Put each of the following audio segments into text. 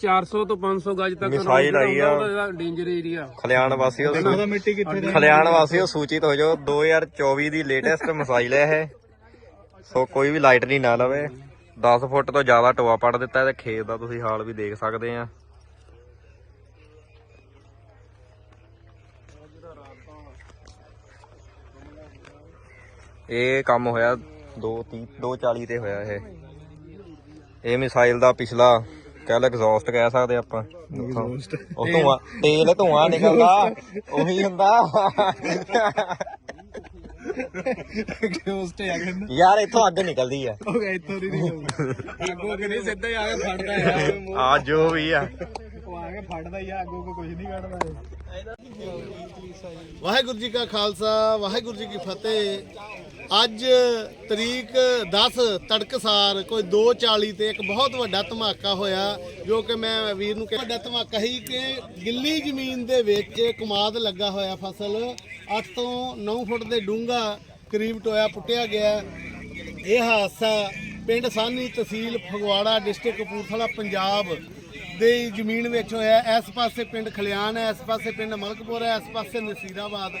400 ਤੋਂ 500 ਗਜ ਤੱਕ ਮਿਸਾਈਲ ਆਈ ਆ। ਡੇਂਜਰ ਏਰੀਆ ਖਲਿਆਣ ਵਾਸੀਓ ਮਿੱਟੀ ਕਿੱਥੇ ਖਲਿਆਣ ਵਾਸੀਓ ਸੂਚਿਤ ਹੋ ਜਾਓ 2024 ਦੀ ਲੇਟੈਸਟ ਮਿਸਾਈਲ ਹੈ ਇਹ। ਸੋ ਕੋਈ ਵੀ ਲਾਈਟ ਨਹੀਂ ਨਾ ਲਵੇ। 10 ਫੁੱਟ ਤੋਂ ਜ਼ਿਆਦਾ ਟੋਆ ਪੜ ਦਿੱਤਾ ਤੇ ਖੇਤ ਦਾ ਤੁਸੀਂ ਹਾਲ ਵੀ ਦੇਖ ਸਕਦੇ ਆ। ਇਹ ਕੰਮ ਹੋਇਆ 230 240 ਤੇ ਹੋਇਆ ਇਹ। ਇਹ ਮਿਸਾਈਲ ਦਾ ਪਿਛਲਾ ਕਹਿ ਐਗਜ਼ੌਸਟ ਕਹਿ ਸਕਦੇ ਆਪਾਂ। ਉਹ ਧੂਆਂ ਤੇਲ ਧੂਆਂ ਨਿਕਲਦਾ ਉਹੀ ਹੁੰਦਾ। ਆ ਗਿਆ ਯਾਰ ਇੱਥੋਂ ਅੱਗ ਨਿਕਲਦੀ ਆ। ਉਹ ਗਏ ਇੱਥੋਂ ਦੀ ਨਹੀਂ ਅੱਗੋਂ ਕਿ ਨਹੀਂ ਸਿੱਧਾ ਹੀ ਆ ਕੇ ਫੜਦਾ ਯਾਰ। ਆ ਜੋ ਵੀ ਆ। ਉਹ ਆ ਕੇ ਫੜਦਾ ਹੀ ਆ ਅੱਗੋਂ ਕੋ ਕੁਝ ਨਹੀਂ ਕੱਢਦਾ। ਵਾਹਿਗੁਰੂ ਜੀ ਕਾ ਖਾਲਸਾ ਵਾਹਿਗੁਰੂ ਜੀ ਕੀ ਫਤਿਹ। ਅੱਜ ਤਰੀਕ 10 ਤੜਕਸਾਰ ਕੋਈ 2:40 ਤੇ ਇੱਕ ਬਹੁਤ ਵੱਡਾ ਧਮਾਕਾ ਹੋਇਆ, ਜੋ ਕਿ ਮੈਂ ਵੀਰ ਨੂੰ ਕਿਹਾ ਵੱਡਾ ਧਮਾਕਾ ਹੀ ਕਿ ਗਿੱਲੀ ਜ਼ਮੀਨ ਦੇ ਵਿੱਚ ਕਮਾਦ ਲੱਗਾ ਹੋਇਆ ਫਸਲ 8 ਤੋਂ 9 ਫੁੱਟ ਦੇ ਡੂੰਘਾ ਕਰੀਬ ਟੋਇਆ ਪੁੱਟਿਆ ਗਿਆ। ਇਹ ਹਾਦਸਾ ਪਿੰਡ ਸਾਨੀ ਤਹਿਸੀਲ ਫਗਵਾੜਾ, ਡਿਸਟ੍ਰਿਕਟ ਕਪੂਰਥਲਾ, ਪੰਜਾਬ ਦੇ ਜ਼ਮੀਨ ਵਿੱਚ ਹੋਇਆ। ਇਸ ਪਾਸੇ ਪਿੰਡ ਖਲਿਆਣ ਹੈ, ਇਸ ਪਾਸੇ ਪਿੰਡ ਮਲਕਪੁਰ ਹੈ, ਇਸ ਪਾਸੇ ਨਸੀਰਾਬਾਦ।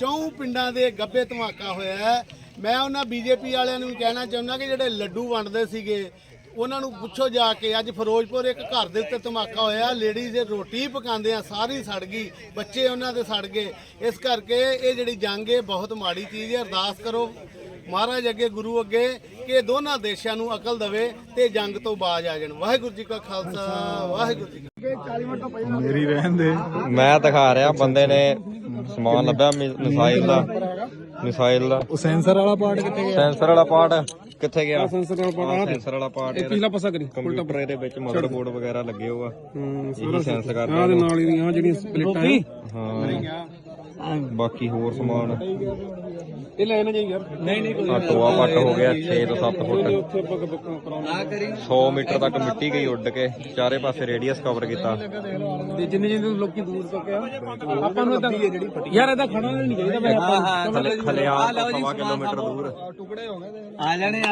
ਚੌਂ ਪਿੰਡਾਂ ਦੇ ਗੱਬੇ ਧਮਾਕਾ ਹੋਇਆ। ਮੈਂ ਉਹਨਾਂ ਬੀਜੇਪੀ ਵਾਲਿਆਂ ਨੂੰ ਵੀ ਕਹਿਣਾ ਚਾਹੁੰਦਾ ਕਿ ਜਿਹੜੇ ਲੱਡੂ ਵੰਡਦੇ ਸੀਗੇ, ਉਹਨਾਂ ਨੂੰ ਪੁੱਛੋ ਜਾ ਕੇ, ਅੱਜ ਫਿਰੋਜ਼ਪੁਰ ਇੱਕ ਘਰ ਦੇ ਉੱਤੇ ਧਮਾਕਾ ਹੋਇਆ ਲੇਡੀਜ਼ ਰੋਟੀ ਪਕਾਉਂਦੇ ਆ, ਸਾਰੀ ਸੜ ਗਈ, ਬੱਚੇ ਉਹਨਾਂ ਦੇ ਸੜ ਗਏ। ਇਸ ਕਰਕੇ ਇਹ ਜਿਹੜੀ ਜੰਗ ਹੈ ਬਹੁਤ ਮਾੜੀ ਚੀਜ਼ ਹੈ, ਅਰਦਾਸ ਕਰੋ ਮਹਾਰਾਜ ਅੱਗੇ, ਗੁਰੂ ਅੱਗੇ, ਕਿ ਦੋਨਾਂ ਦੇਸ਼ਾਂ ਨੂੰ ਅਕਲ ਦੇਵੇ ਤੇ ਜੰਗ ਤੋਂ ਬਾਜ ਆ ਜਾਣ। ਵਾਹਿਗੁਰੂ ਜੀ ਕਾ ਖਾਲਸਾ, ਵਾਹਿਗੁਰੂ ਜੀ ਮੇਰੀ ਰਹਿਣ ਦੇ। ਮੈਂ ਦਿਖਾ ਰਿਹਾ, ਬੰਦੇ ਨੇ ਸਮਾਨ ਲੱਭਿਆ ਮਿਸਾਈਲ ਦਾ। ਮਿਸਾਈਲ ਦਾ। ਉਹ ਸੈਂਸਰ ਵਾਲਾ ਪਾਰਟ ਕਿੱਥੇ ਗਿਆ? ਸੈਂਸਰ ਵਾਲਾ ਪਾਰਟ ਕਿੱਥੇ ਗਿਆ? ਸੈਂਸਰ ਵਾਲਾ ਆਹ ਸੈਂਸਰ ਵਾਲਾ ਪਾਰਟ ਪਿਛਲਾ ਪਾਸਾ ਕਰੀ। ਕੰਪਿਊਟਰ ਇਹਦੇ ਵਿੱਚ ਮਦਰਬੋਰਡ ਵਗੈਰਾ ਲੱਗੇ ਹੋਆ ਹੂੰ ਇਹ ਸੈਂਸ ਕਰਦਾ ਦੇ ਨਾਲ ਹੀ ਆ ਜਿਹੜੀਆਂ ਸਪਲਿਟਾਂ ਆ। ਹਾਂ। ਬਾਕੀ ਹੋਰ ਸਮਾਨ। ਇਹ ਲੈ ਨਾ ਜਾਈ ਯਾਰ। ਨਹੀਂ ਨਹੀਂ ਆ ਟੋਆ ਪੱਟ ਹੋ ਗਿਆ 6 ਤੋਂ 7 ਫੁੱਟ। ਉੱਥੇ ਪੱਕ ਪੱਕ ਕਰਾਉਣਾ 100 ਮੀਟਰ ਤੱਕ ਮਿੱਟੀ ਗਈ ਉੱਡ ਕੇ ਚਾਰੇ ਪਾਸੇ ਰੇਡੀਅਸ ਕਵਰ ਕੀਤਾ। ਤੇ ਜਿੰਨੇ ਜਿੰਨੇ ਲੋਕੀ ਦੂਰ ਤੋਂ ਪਿਆ ਆਪਾਂ ਨੂੰ ਇਦਾਂ ਯਾਰ ਇਹਦਾ ਖੜਾ ਨਹੀਂ ਚਾਹੀਦਾ ਮੈਂ ਆਪਾਂ ਖਲਿਆਣ ਤੋਂ ਸਵਾ ਕਿਲੋਮੀਟਰ ਦੂਰ। ਆ ਜਾਣੇ